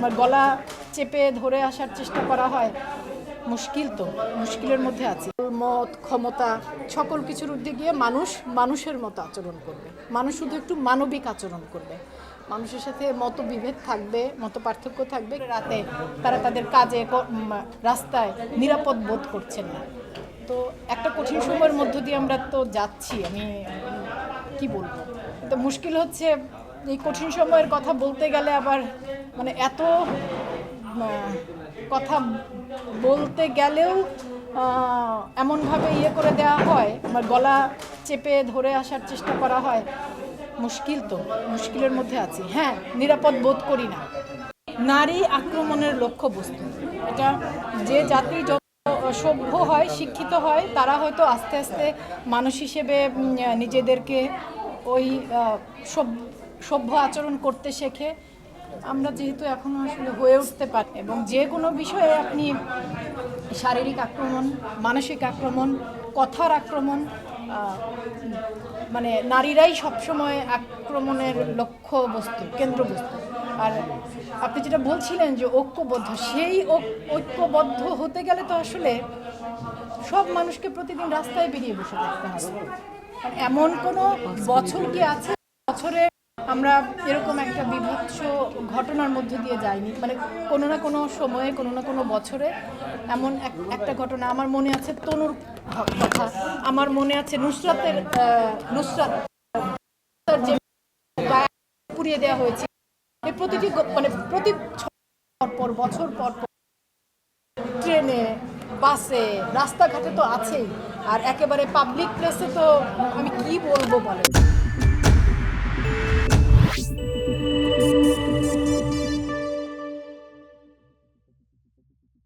আমার গলা চেপে ধরে আসার চেষ্টা করা হয়, মুশকিল তো, মুশকিলের মধ্যে আছে। মত, ক্ষমতা, সকল কিছুর উর্ধে গিয়ে মানুষ মানুষের মতো আচরণ করবে। মানুষ শুধু একটু মানবিক আচরণ করবে। মানুষের সাথে মতবিভেদ থাকবে মত পার্থক্য থাকবে। রাতে তারা তাদের কাজে রাস্তায় নিরাপদ বোধ করছেন না। তো একটা কঠিন সময়ের মধ্য দিয়ে আমরা তো যাচ্ছি, আমি কি বলব? তো মুশকিল হচ্ছে এই কঠিন সময়ের কথা বলতে গেলে আবার মানে এত কথা বলতে গেলেও এমনভাবে ইয়ে করে দেওয়া হয় আমার গলা চেপে ধরে আসার চেষ্টা করা হয়। মুশকিল তো মুশকিলের মধ্যে আছি। হ্যাঁ নিরাপদ বোধ করি না। নারী আক্রমণের লক্ষ্য লক্ষ্যবস্তু। এটা যে জাতি যত সভ্য হয় শিক্ষিত হয় তারা হয়তো আস্তে আস্তে মানুষ হিসেবে নিজেদেরকে ওই আহ, সভ্য- আচরণ করতে শেখে। আমরা যেহেতু এখনও আসলে হয়ে উঠতে পারি, এবং যে কোনো বিষয়ে আপনি শারীরিক আক্রমণ, মানসিক আক্রমণ, কথার আক্রমণ মানে নারীরাই সবসময় আক্রমণের লক্ষ্য বস্তু, কেন্দ্রবস্তু। আর আপনি যেটা বলছিলেন যে ঐক্যবদ্ধ, সেই ঐক- ঐক্যবদ্ধ হতে গেলে তো আসলে সব মানুষকে প্রতিদিন রাস্তায় বেরিয়ে বসে থাকতে হবে। এমন কোনো বছর কি আছে? বছরে আমরা এরকম একটা বিভৎস ঘটনার মধ্যে দিয়ে যাইনি। মানে কোনো না কোনো সময়ে, কোনো না কোনো বছরে এমন এক- একটা ঘটনা আমার মনে আছে তনুর কথা। আমার মনে আছে নুসরাতের নুসরাত যে পুড়িয়ে দেওয়া হয়েছে এই প্রতিটি মানে প্রতি পর বছর পর ট্রেনে, বাসে, রাস্তাঘাটে তো আছেই। আর একেবারে পাবলিক প্লেসে তো আমি কি বলব বলে